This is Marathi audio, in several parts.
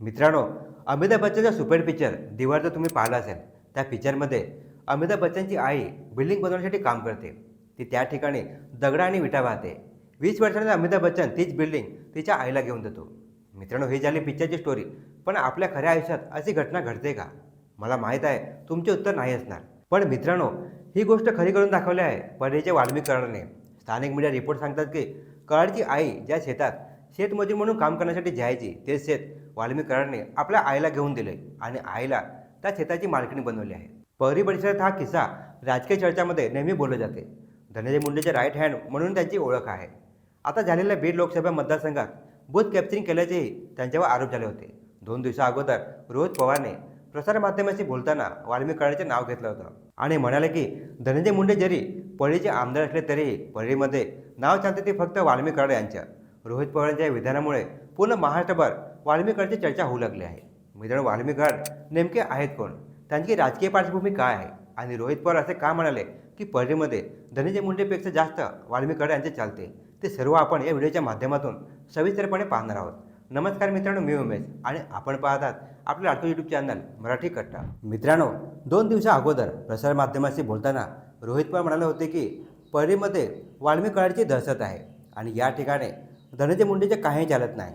मित्रांनो अमिताभ बच्चनचा सुपर पिक्चर दिवार जर तुम्ही पाहिला असेल त्या पिक्चरमध्ये अमिताभ बच्चनची आई बिल्डिंग बनवण्यासाठी काम करते. ती त्या ठिकाणी दगडा आणि विटा वाहते. वीस वर्षानंतर अमिताभ बच्चन तीच बिल्डिंग तिच्या आईला घेऊन देतो. मित्रांनो ही झाली पिक्चरची स्टोरी पण आपल्या खऱ्या आयुष्यात अशी घटना घडते का? मला माहीत आहे तुमचे उत्तर नाही असणार. पण मित्रांनो ही गोष्ट खरी करून दाखवली आहे पर्यायच्या वाल्मिक कराडाने स्थानिक मीडिया रिपोर्ट सांगतात की कराडची आई ज्या शेतात शेतमजूर म्हणून काम करण्यासाठी जायचे. तेच शेत वाल्मिक आपल्या आईला घेऊन दिले आणि आईला त्या शेताची मालकीणी बनवली आहे. पहरी परिसरात हा किस्सा राजकीय चर्चामध्ये नेहमी बोलले जाते. धनंजय मुंडेचे राईट हँड म्हणून त्यांची ओळख आहे. आता झालेल्या बीड लोकसभा मतदारसंघात बूथ कॅप्चरिंग केल्याचेही त्यांच्यावर आरोप झाले होते. दोन दिवसाअगोदर रोहित पवारने प्रसारमाध्यमाशी बोलताना वाल्मिकरांचे नाव घेतलं होतं. आणि म्हणाले की धनंजय मुंडे जरी पळीचे आमदार असले तरीही पळीमध्ये नाव चालते ते फक्त वाल्मिकराड यांचं रोहित पवारांच्या या विधानामुळे पूर्ण महाराष्ट्रभर वाल्मिकडची चर्चा होऊ लागली आहे. मित्रांनो वाल्मिकड नेमके आहेत कोण? त्यांची राजकीय पार्श्वभूमी काय आहे? आणि रोहित पवार असे का म्हणाले की पळीमध्ये धनंजय मुंडेपेक्षा जास्त वाल्मिकड यांचे चालते? ते सर्व आपण या व्हिडिओच्या माध्यमातून सविस्तरपणे पाहणार आहोत. नमस्कार मित्रांनो मी उमेश आणि आपण पाहतात आपलं लाडको यूट्यूब चॅनल मराठी कट्टा. मित्रांनो दोन दिवसा अगोदर प्रसारमाध्यमांशी बोलताना रोहित पवार म्हणाले होते की परीमध्ये वाल्मिक दहशत आहे आणि या ठिकाणी धनंजय मुंडेचे काही चालत नाही.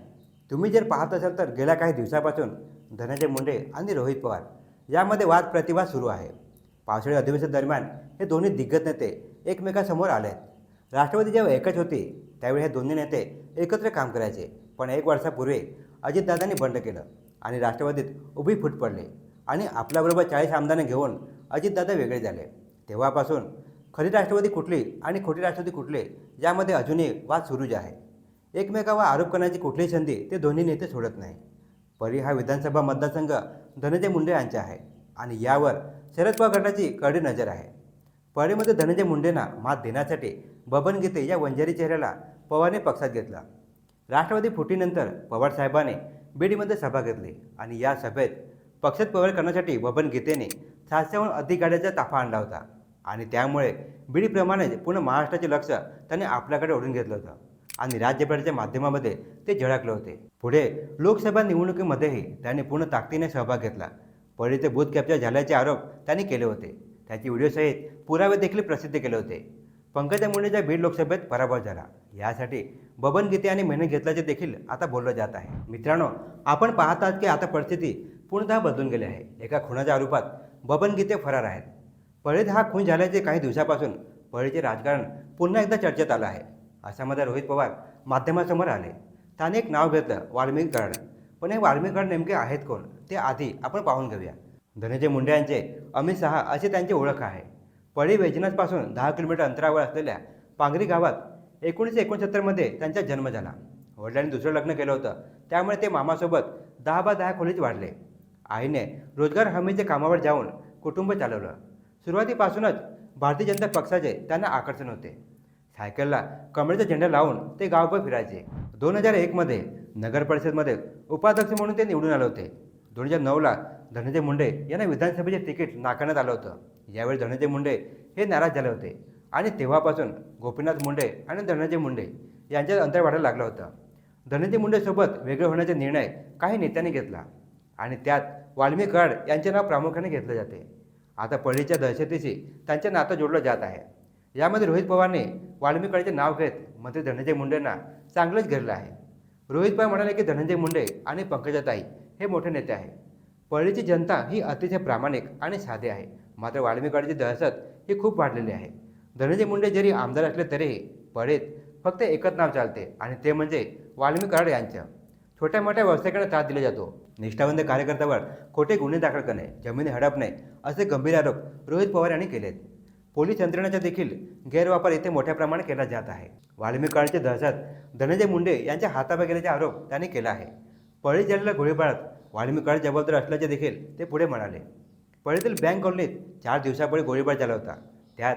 तुम्ही जर पाहत असाल तर गेल्या काही दिवसापासून धनंजय मुंडे आणि रोहित पवार यामध्ये वाद प्रतिवाद सुरू आहे. पावसाळी अधिवेशनादरम्यान हे दोन्ही दिग्गज नेते एकमेकांसमोर आले आहेत. राष्ट्रवादी जेव्हा एकच होती त्यावेळी हे दोन्ही नेते एकत्र काम करायचे. पण एक वर्षापूर्वी अजितदादांनी बंड केलं आणि राष्ट्रवादीत उभी फूट पडले आणि आपल्याबरोबर चाळीस आमदारांना घेऊन अजितदादा वेगळे झाले. तेव्हापासून खरी राष्ट्रवादी कुठली आणि खोटी राष्ट्रवादी कुठले यामध्ये अजूनही वाद सुरूच आहे. एकमेकावर आरोप करण्याची कुठलीही संधी ते दोन्ही नेते सोडत नाही. परी हा विधानसभा मतदारसंघ धनंजय मुंडे यांचा आहे आणि यावर शरद पवार गटाची कडी नजर आहे. परीमध्ये धनंजय मुंडेंना मात देण्यासाठी बबन गीते या वंजारी चेहऱ्याला पवारने पक्षात घेतला. राष्ट्रवादी फुटीनंतर पवार साहेबाने बीडीमध्ये सभा घेतली आणि या सभेत पक्षात प्रवेश करण्यासाठी बबन गीतेने सातशेहून अधिक गाड्याचा ताफा आणला होता आणि त्यामुळे बीडीप्रमाणेच पूर्ण महाराष्ट्राचे लक्ष त्याने आपल्याकडे ओढून घेतलं होतं. आणि राज्यभराच्या माध्यमामध्ये ते झळकले होते. पुढे लोकसभा निवडणुकीमध्येही त्यांनी पूर्ण ताकदीने सहभाग घेतला. पहिले ते बूथ कॅप्चर झाल्याचे आरोप त्यांनी केले होते. त्याची व्हिडिओसहित पुरावे देखील प्रसिद्ध केले होते. पंकजा मुंडेच्या बीड लोकसभेत पराभव झाला. यासाठी बबन गीते आणि मेहनत घेतल्याचे देखील आता बोललं जात आहे. मित्रांनो आपण पाहतात की आता परिस्थिती पूर्णतः बदलून गेली आहे. एका खुनाच्या आरोपात बबन गीते फरार आहेत. पळीत हा खून झाल्याचे काही दिवसापासून पळीचे राजकारण पुन्हा एकदा चर्चेत आलं आहे. अशामध्ये रोहित पवार माध्यमासमोर आले. त्याने एक नाव घेतलं वाल्मिकगड पण हे वाल्मिकगड नेमके आहेत कोण ते आधी आपण पाहून घेऊया. धनंजय मुंडे यांचे अमित शहा अशी त्यांची ओळख आहे. पळी वैजनाथपासून दहा किलोमीटर अंतरावर असलेल्या पांगरी गावात एकोणीसशे एकोणसत्तरमध्ये त्यांचा जन्म झाला. वडिलांनी दुसरं लग्न केलं होतं. त्यामुळे ते मामासोबत दहा बा दहा खोलीत वाढले. आईने रोजगार हमीच्या कामावर जाऊन कुटुंब चालवलं. सुरुवातीपासूनच भारतीय जनता पक्षाचे त्यांना आकर्षण होते. सायकलला कमळीचा झेंडा लावून ते गावभर फिरायचे. दोन हजार एकमध्ये नगर परिषदमध्ये उपाध्यक्ष म्हणून ते निवडून आले होते. दोन हजार नऊला धनंजय मुंडे यांना विधानसभेचे तिकीट नाकारण्यात आलं होतं. यावेळी धनंजय मुंडे हे नाराज झाले होते. आणि तेव्हापासून गोपीनाथ मुंडे आणि धनंजय मुंडे यांच्यात अंतर वाढायला लागलं होतं. धनंजय मुंडेसोबत वेगळे होण्याचा निर्णय काही नेत्यांनी घेतला. आणि त्यात वाल्मी कराड यांचे नाव प्रामुख्याने घेतले जाते. आता पळीच्या दहशतीशी त्यांचे नातं जोडलं जात आहे. यामध्ये रोहित पवारने वाल्मिकाळीचे नाव घेत मंत्री धनंजय मुंडेंना चांगलंच घेरलं आहे. रोहित पवार म्हणाले की धनंजय मुंडे आणि पंकजाताई हे मोठे नेते आहे पळीची जनता ही अतिशय प्रामाणिक आणि साधे आहे. मात्र वाल्मिकाळीची दहशत ही खूप वाढलेली आहे. धनंजय मुंडे जरी आमदार असले तरीही पळीत फक्त एकच नाव चालते आणि ते म्हणजे वाल्मिक कराड यांचं. छोट्या मोठ्या व्यावसायिकांना त्रास दिला जातो. निष्ठावंत कार्यकर्त्यावर खोटे गुन्हे दाखल करणे जमिनी हडपणे असे गंभीर आरोप रोहित पवार यांनी केलेत. पोलीस यंत्रणेचा देखील गैरवापर येथे मोठ्या प्रमाणात केला जात आहे. वाल्मिकाळचे दहशत धनंजय मुंडे यांच्या हातावर गेल्याचा आरोप त्यांनी केला आहे. पळी झालेल्या गोळीबारात वाल्मिकाळ जबाबदार असल्याचे देखील ते पुढे म्हणाले. पळीतील बँक कॉलनीत चार दिवसापूर्वी गोळीबार झाला होता. त्यात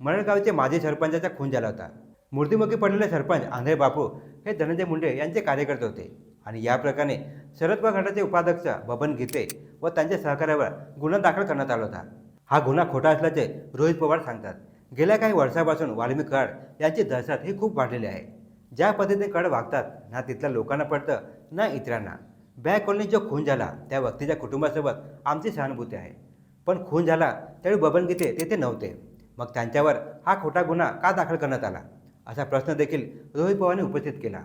मरणगावचे माजी सरपंचाचा खून झाला होता. मूर्तिमुखी पडलेले सरपंच आंध्रे बापू हे धनंजय मुंडे यांचे कार्यकर्ते होते आणि या प्रकारे शरद गटाचे उपाध्यक्ष बबन गीते व त्यांच्या सहकार्यावर गुन्हा दाखल करण्यात आला होता. हा गुन्हा खोटा असल्याचे रोहित पवार सांगतात. गेल्या काही वर्षापासून वाल्मिक कराड यांची दहशत ही खूप वाढलेली आहे. ज्या पद्धतीने कड वागतात ना तिथल्या लोकांना पडतं ना इतरांना. बॅग कॉलनीत जो खून झाला त्या व्यक्तीच्या कुटुंबासोबत आमची सहानुभूती आहे. पण खून झाला त्यावेळी बबन गीते तेथे नव्हते. मग त्यांच्यावर हा खोटा गुन्हा का दाखल करण्यात आला? असा प्रश्न देखील रोहित पवारने उपस्थित केला.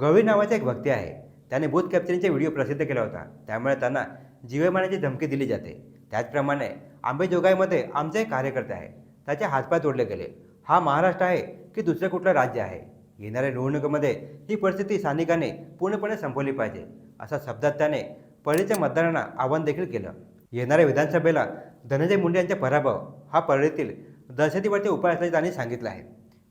गवळी नावाचा एक व्यक्ती आहे. त्याने बूथ कॅप्चरिंगचा व्हिडिओ प्रसिद्ध केला होता. त्यामुळे त्यांना जीवमानाची धमकी दिली जाते. त्याचप्रमाणे आंबेजोगाईमध्ये आमचे एक कार्यकर्ते आहे त्याचे हातपाय तोडले गेले. हा महाराष्ट्र आहे की दुसरं कुठलं राज्य आहे? येणाऱ्या निवडणुकीमध्ये ही परिस्थिती स्थानिकाने पूर्णपणे संपवली पाहिजे असा शब्दात त्याने परळीच्या मतदारांना आवाहन देखील केलं. येणाऱ्या विधानसभेला धनंजय मुंडे यांचा पराभव हा परळीतील दहशतीवरचे उपाय असल्याचे त्यांनी सांगितलं आहे.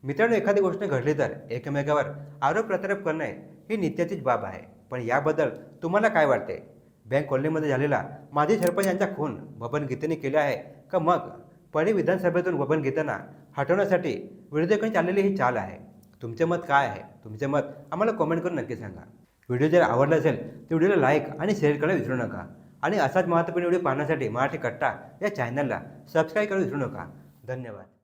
मित्रांनो एखादी गोष्ट घडली तर एकमेकावर आरोप प्रत्यारोप करणे ही नित्याचीच बाब आहे. पण याबद्दल तुम्हाला काय वाटते? बँक कॉलनीमध्ये झालेला माजी सरपंच यांचा खून बबन गीतेने केला आहे. का मग? पडी विधानसभेतून बबन गीतांना हटवण्यासाठी विरोधकांनी चाललेली ही चाल आहे. तुमचे मत काय आहे? तुमचे मत आम्हाला कमेंट करून नक्की सांगा. व्हिडिओ जर आवडला असेल तर व्हिडिओला लाईक आणि शेअर करायला विसरू नका. आणि असाच महत्त्वपूर्ण व्हिडिओ पाहण्यासाठी मराठी कट्टा या चॅनलला सबस्क्राईब करायला विसरू नका. धन्यवाद.